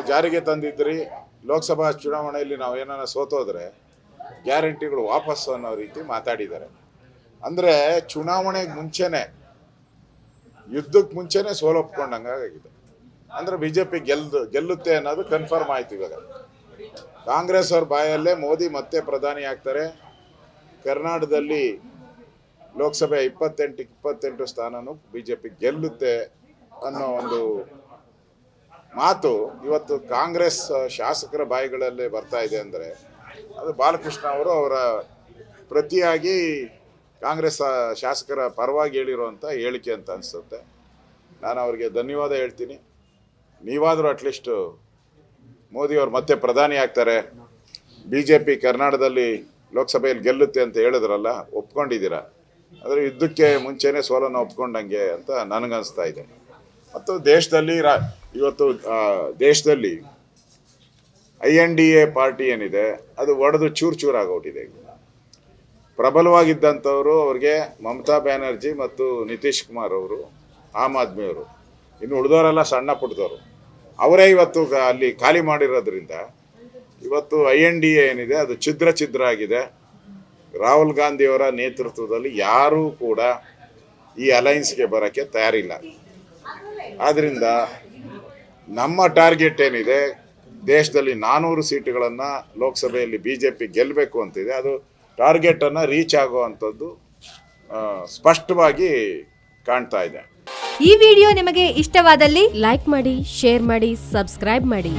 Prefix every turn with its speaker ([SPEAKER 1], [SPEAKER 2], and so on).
[SPEAKER 1] ನಾವು ಜಾರಿಗೆ ತಂದಿದ್ರಿ, ಲೋಕಸಭಾ ಚುನಾವಣೆಯಲ್ಲಿ ನಾವು ಏನಾರ ಸೋತೋದ್ರೆ ಗ್ಯಾರಂಟಿಗಳು ವಾಪಸ್ಸು ಅನ್ನೋ ರೀತಿ ಮಾತಾಡಿದ್ದಾರೆ. ಅಂದರೆ ಚುನಾವಣೆಗೆ ಮುಂಚೆನೇ ಯುದ್ಧಕ್ಕೆ ಮುಂಚೆನೆ ಸೋಲೊಪ್ಕೊಂಡಂಗಾಗಿದೆ ಅಂದರೆ ಬಿ ಜೆ ಪಿ ಗೆಲ್ದು, ಗೆಲ್ಲುತ್ತೆ ಅನ್ನೋದು ಕನ್ಫರ್ಮ್ ಆಯ್ತು ಇವಾಗ. ಕಾಂಗ್ರೆಸ್ ಅವ್ರ ಬಾಯಲ್ಲೇ ಮೋದಿ ಮತ್ತೆ ಪ್ರಧಾನಿ ಆಗ್ತಾರೆ. ಕರ್ನಾಟಕದಲ್ಲಿ ಲೋಕಸಭೆ ಇಪ್ಪತ್ತೆಂಟು ಇಪ್ಪತ್ತೆಂಟು ಸ್ಥಾನನೂ ಬಿ ಜೆ ಪಿ ಗೆಲ್ಲುತ್ತೆ ಅನ್ನೋ ಒಂದು ಮಾತು ಇವತ್ತು ಕಾಂಗ್ರೆಸ್ ಶಾಸಕರ ಬಾಯಿಗಳಲ್ಲಿ ಬರ್ತಾ ಇದೆ ಅಂದರೆ ಅದು ಬಾಲಕೃಷ್ಣ ಅವರು ಅವರ ಪ್ರತಿಯಾಗಿ ಕಾಂಗ್ರೆಸ್ ಶಾಸಕರ ಪರವಾಗಿ ಹೇಳಿರುವಂಥ ಹೇಳಿಕೆ ಅಂತ ಅನಿಸುತ್ತೆ. ನಾನು ಅವರಿಗೆ ಧನ್ಯವಾದ ಹೇಳ್ತೀನಿ. ನೀವಾದರೂ ಅಟ್ಲೀಸ್ಟು ಮೋದಿಯವರು ಮತ್ತೆ ಪ್ರಧಾನಿ ಆಗ್ತಾರೆ. ಬಿ ಜೆ ಪಿ ಕರ್ನಾಟಕದಲ್ಲಿ ಲೋಕಸಭೆಯಲ್ಲಿ ಗೆಲ್ಲುತ್ತೆ ಅಂತ ಹೇಳಿದ್ರಲ್ಲ, ಒಪ್ಕೊಂಡಿದ್ದೀರಾ? ಆದರೆ ಯುದ್ಧಕ್ಕೆ ಮುಂಚೆನೇ ಸೋಲನ್ನು ಒಪ್ಕೊಂಡಂಗೆ ಅಂತ ನನಗನ್ನಿಸ್ತಾ ಇದೆ. ಮತ್ತು ದೇಶದಲ್ಲಿ ರಾ ಇವತ್ತು ದೇಶದಲ್ಲಿ I N D A party ಏನಿದೆ, ಅದು ಒಡೆದು ಚೂರು ಚೂರು ಆಗೋಗಿದೆ ಪ್ರಬಲವಾಗಿದ್ದಂಥವರು ಅವ್ರಿಗೆ ಮಮತಾ ಬ್ಯಾನರ್ಜಿ ಮತ್ತು ನಿತೀಶ್ ಕುಮಾರ್ ಅವರು, ಆಮ್ ಆದ್ಮಿಯವರು, ಇನ್ನು ಉಳಿದವರೆಲ್ಲ ಸಣ್ಣ ಪುಟ್ಟದವರು ಅವರೇ ಇವತ್ತು ಅಲ್ಲಿ ಖಾಲಿ ಮಾಡಿರೋದ್ರಿಂದ ಇವತ್ತು ಐ ಎನ್ ಡಿ ಎ ಏನಿದೆ, ಅದು ಛಿದ್ರ ಛಿದ್ರ ಆಗಿದೆ. ರಾಹುಲ್ ಗಾಂಧಿಯವರ ನೇತೃತ್ವದಲ್ಲಿ ಯಾರೂ ಕೂಡ ಈ ಅಲೈನ್ಸ್ಗೆ ಬರೋಕ್ಕೆ ತಯಾರಿಲ್ಲ. ಆದ್ದರಿಂದ ನಮ್ಮ ಟಾರ್ಗೆಟ್ ಏನಿದೆ, ದೇಶದಲ್ಲಿ ನಾನೂರು ಸೀಟುಗಳನ್ನು ಲೋಕಸಭೆಯಲ್ಲಿ ಬಿ ಜೆ ಪಿ ಗೆಲ್ಲಬೇಕು ಅಂತಿದೆ. ಅದು ಟಾರ್ಗೆಟನ್ನು ರೀಚ್ ಆಗುವಂಥದ್ದು ಸ್ಪಷ್ಟವಾಗಿ ಕಾಣ್ತಾ ಇದೆ.
[SPEAKER 2] ಈ ವಿಡಿಯೋ ನಿಮಗೆ ಇಷ್ಟವಾದಲ್ಲಿ
[SPEAKER 3] ಲೈಕ್ ಮಾಡಿ, ಶೇರ್ ಮಾಡಿ, ಸಬ್ಸ್ಕ್ರೈಬ್ ಮಾಡಿ.